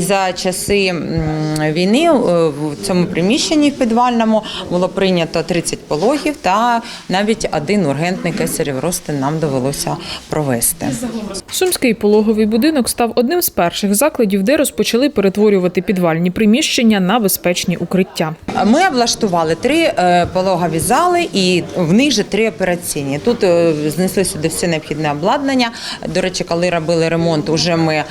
За часи війни е, в цьому приміщенні в підвальному було прийнято 30 пологів та навіть один ургентний кесарів ростин нам довелося провести. Сумський пологовий будинок став одним з перших закладів, де розпочали перетворювати підвальні приміщення на безпечні укриття. Ми облаштували три е, пологові зали і в них же три операційні. Тут е, знесли сюди все необхідне обладнання. До речі, коли робили ремонт, уже ми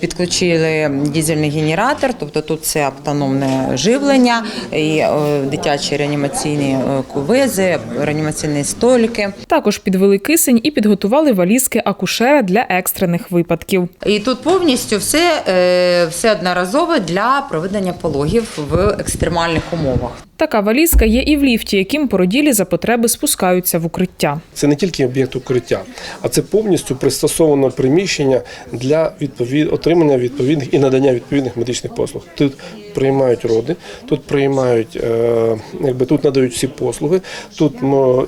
підключили дізельний генератор, тобто тут це автономне живлення, і е, дитячі реанімаційні е, кувези, реанімаційні столики. Також підвели кисень і підготували валізки акушера для екстрених випадків. І тут повністю все, е, все одноразове для проведення пологів в екстремальних умовах. Така валізка є і в ліфті, яким породілі за потреби спускаються в укриття. Це не тільки об'єкт укриття, а це повністю пристосоване приміщення для відповід... отримання відповідних і надання відповідних медичних послуг. Тут приймають роди, тут приймають, е, якби тут надають всі послуги. Тут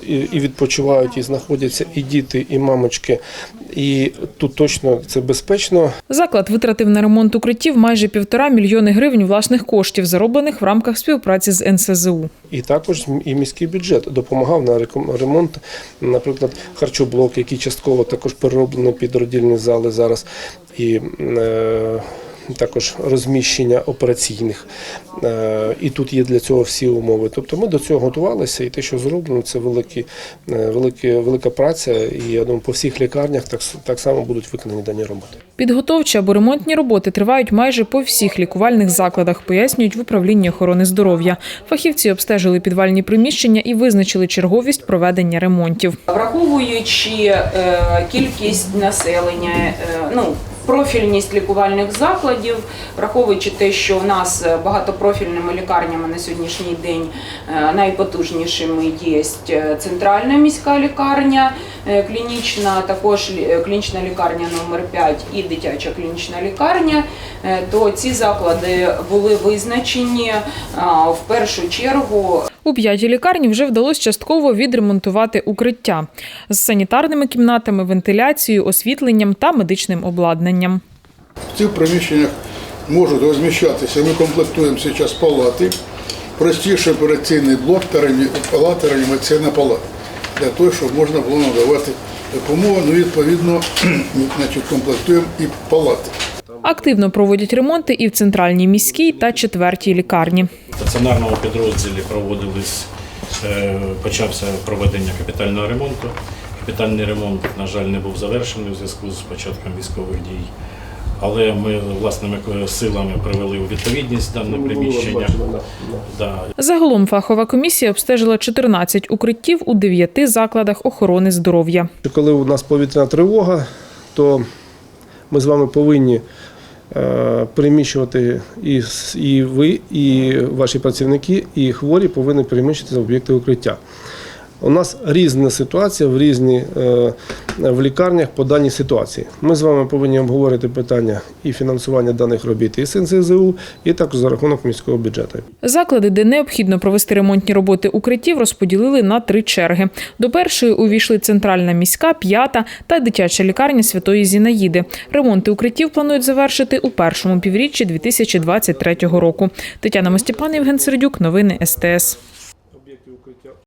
і, відпочивають, і знаходяться і діти, і мамочки. І тут точно це безпечно. Заклад витратив на ремонт укриттів майже півтора мільйони гривень власних коштів, зароблених в рамках співпраці з НСЗУ. І також і міський бюджет допомагав на ремонт, наприклад, харчоблок, який частково також перероблено під родільні зали зараз, і е, також розміщення операційних. Е, і тут є для цього всі умови. Тобто ми до цього готувалися, і те, що зроблено, це великі, е, великі, велика праця. І я думаю, по всіх лікарнях так, так само будуть виконані дані роботи. Підготовчі або ремонтні роботи тривають майже по всіх лікувальних закладах, пояснюють в управлінні охорони здоров'я. Фахівці обстежили підвальні приміщення і визначили черговість проведення ремонтів. Враховуючи е, кількість населення, е, ну профільність лікувальних закладів, враховуючи те, що в нас е, багатопрофільними лікарнями на сьогоднішній день е, найпотужнішими є е, центральна міська лікарня, клінічна, також клінічна лікарня номер 5 і дитяча клінічна лікарня, то ці заклади були визначені в першу чергу У п'ятій лікарні вже вдалося частково відремонтувати укриття з санітарними кімнатами, вентиляцією, освітленням та медичним обладнанням. В цих приміщеннях можуть розміщатися. Ми комплектуємо зараз палати, простіший операційний блок та палата, реанімаційна палата. Для того, щоб можна було надавати допомогу, ну відповідно значить, комплектуємо і палати. Активно проводять ремонти і в центральній міській та четвертій лікарні. В стаціонарному підрозділі проводились, е, почався проведення капітального ремонту. Капітальний ремонт, на жаль, не був завершений у зв'язку з початком військових дій. Але ми власними силами привели у відповідність дане приміщення. Загалом фахова комісія обстежила 14 укриттів у 9 закладах охорони здоров'я. Коли у нас повітряна тривога, то ми з вами повинні е, переміщувати і, і ви, і ваші працівники, і хворі повинні переміщуватися в об'єкти укриття. У нас різна ситуація в різні е, в лікарнях по даній ситуації. Ми з вами повинні обговорити питання і фінансування даних робіт і з НСЗУ, і також за рахунок міського бюджету. Заклади, де необхідно провести ремонтні роботи укриттів, розподілили на три черги. До першої увійшли центральна міська, п'ята та дитяча лікарня Святої Зінаїди. Ремонти укриттів планують завершити у першому півріччі 2023 року. Тетяна Мостіпан, Євген Сердюк, новини СТС.